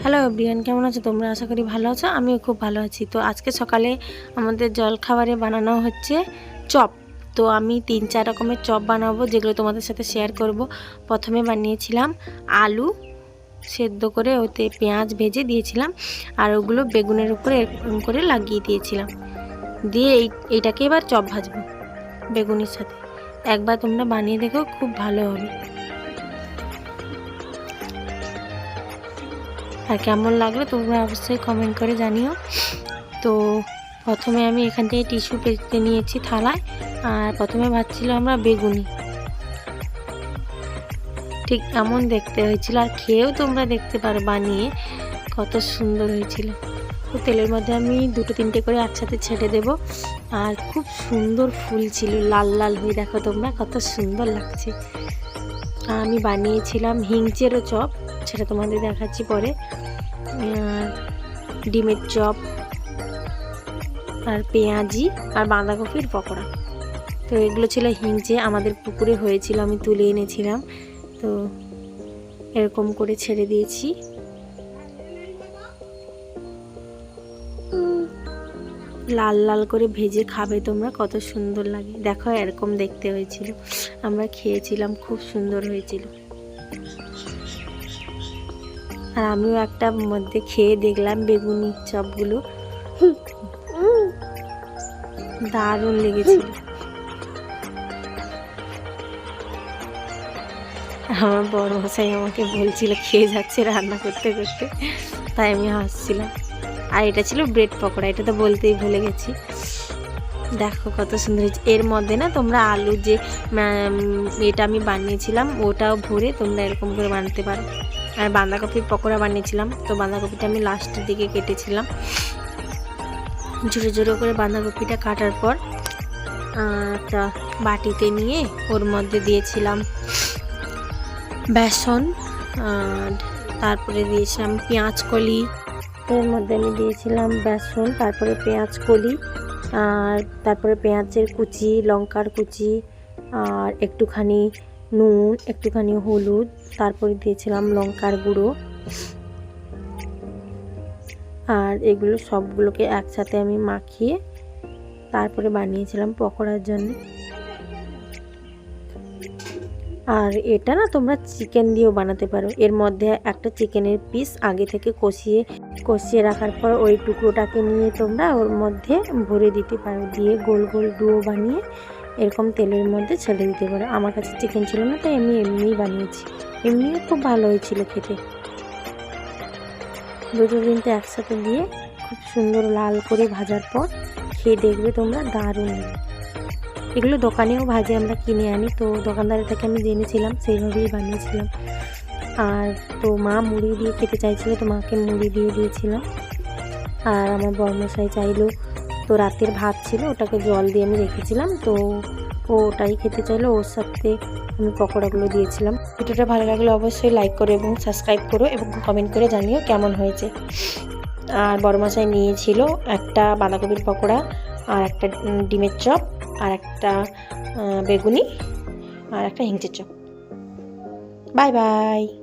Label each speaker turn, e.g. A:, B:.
A: Hello বিয়ান কেমন আছো? তোমরা আশা করি ভালো আছো। আমিও খুব ভালো আছি। তো আজকে সকালে আমাদের জল খাবারে বানানো হচ্ছে চপ। তো আমি তিন, চার রকমের চপ বানাবো, যেগুলো তোমাদের সাথে শেয়ার করব। প্রথমে বানিয়েছিলাম আলু, সেদ্ধ করে ওতে পেঁয়াজ ভেজে দিয়েছিলাম, আর ওগুলো বেগুনের উপরে এরকম করে লাগিয়ে দিয়েছিলাম। দিয়ে এই, এইটাকে এবার চপ ভাজবো বেগুনের সাথে। একবার তোমরা বানিয়ে দেখো, খুব ভালো হবে। আর কেমন লাগল তোমরা অবশ্যই কমেন্ট করে জানিও। তো প্রথমে আমি এখান থেকে টিস্যু পেতে নিয়েছি থালায়, আর প্রথমে ভাবছিল আমরা বেগুনি। ঠিক এমন দেখতে হয়েছিল, আর খেয়েও তোমরা দেখতে পারো বানিয়ে কত সুন্দর হয়েছিল। তো তেলের মধ্যে আমি দুটো তিনটে করে একসাথে ছেড়ে দেব, আর খুব সুন্দর ফুল ছিল, লাল লাল হয়ে দেখো তোমরা, কত সুন্দর লাগছে। আমি বানিয়েছিলাম হিংচেরও চপ, সেটা তোমাদের দেখাচ্ছি পরে। ডিমের চপ আর পেঁয়াজি আর বাঁধাকপির পকোড়া। তো এগুলো ছিল হিংচে, আমাদের পুকুরে হয়েছিল, আমি তুলে এনেছিলাম। তো এরকম করে ছেড়ে দিয়েছি। লাল লাল করে ভেজে খাবে তোমরা, কত সুন্দর লাগে। দেখো এরকম দেখতে হয়েছিল। আমরা খেয়েছিলাম, খুব সুন্দর হয়েছিল। আর আমিও একটা মধ্যে খেয়ে দেখলাম বেগুনি চপগুলো। দারুণ লেগেছিল আমার বড় মশাই আমাকে বলছিল খেয়ে যাচ্ছে রান্না করতে করতে। তাই আমি হাসছিলাম। আর এটা ছিল ব্রেড পকোড়া, এটা তো বলতেই ভুলে গেছি। দেখো কত সুন্দর হয়েছে। এর মধ্যে না তোমরা আলু যে এটা আমি বানিয়েছিলাম, ওটাও ভরে তোমরা এরকম করে বানাতে পারো। আর বাঁধাকপির পকোড়া বানিয়েছিলাম। তো বাঁধাকপিটা আমি লাস্টের দিকে কেটেছিলাম। ঝুড়ো ঝুড়ো করে বাঁধাকপিটা কাটার পর একটা বাটিতে নিয়ে ওর মধ্যে দিয়েছিলাম বেসন তারপরে দিয়েছিলাম পেঁয়াজ কলি। এর মধ্যে আমি দিয়েছিলাম বেসন, তারপরে পেঁয়াজ কলি, আর তারপরে পেঁয়াজের কুচি, লঙ্কার কুচি, আর একটুখানি নুন, একটুখানি হলুদ, তারপরে দিয়েছিলাম লঙ্কার গুঁড়ো। আর এগুলো সবগুলোকে একসাথে আমি মাখিয়ে তারপরে বানিয়েছিলাম পকোড়ার জন্য। আর এটা না তোমরা চিকেন দিয়েও বানাতে পারো। এর মধ্যে একটা চিকেনের পিস আগে থেকে কষিয়ে কষিয়ে রাখার পর ওই টুকরোটাকে নিয়ে তোমরা ওর মধ্যে ভরে দিতে পারো। দিয়ে গোল গোল ডুয়ো বানিয়ে এরকম তেলের মধ্যে ছেড়ে দিতে পারো। আমার কাছে চিকেন ছিল না, তাই আমি এমনিই বানিয়েছি। এমনিও খুব ভালো হয়েছিল খেতে। দুটো তিনটে একসাথে দিয়ে খুব সুন্দর লাল করে ভাজার পর খেয়ে দেখবে তোমরা দারুণ। এগুলো দোকানেও ভাজে, আমরা কিনে আনি। তো দোকানদারের থেকে আমি জেনেছিলাম, সেইভাবেই বানিয়েছিলাম। আর তো মা মুড়ি দিয়ে খেতে চাইছিল, তো মাকে মুড়ি দিয়ে দিয়েছিলাম। আর আমার বর্মশাই চাইলো তো রাতের ভাত ছিল, ওটাকে জল দিয়ে আমি রেখেছিলাম। তো ও ওটাই খেতে চাইলো, ওর সাথে আমি পকোড়াগুলো দিয়েছিলাম। ভিডিওটা ভালো লাগলে অবশ্যই লাইক করো এবং সাবস্ক্রাইব করো এবং কমেন্ট করে জানিও কেমন হয়েছে। আর বড়মশাই নিয়েছিল একটা বাঁধাকপির পকোড়া, আর একটা ডিমের চপ, আর একটা বেগুনি, আর একটা হিংচের চপ। Bye bye.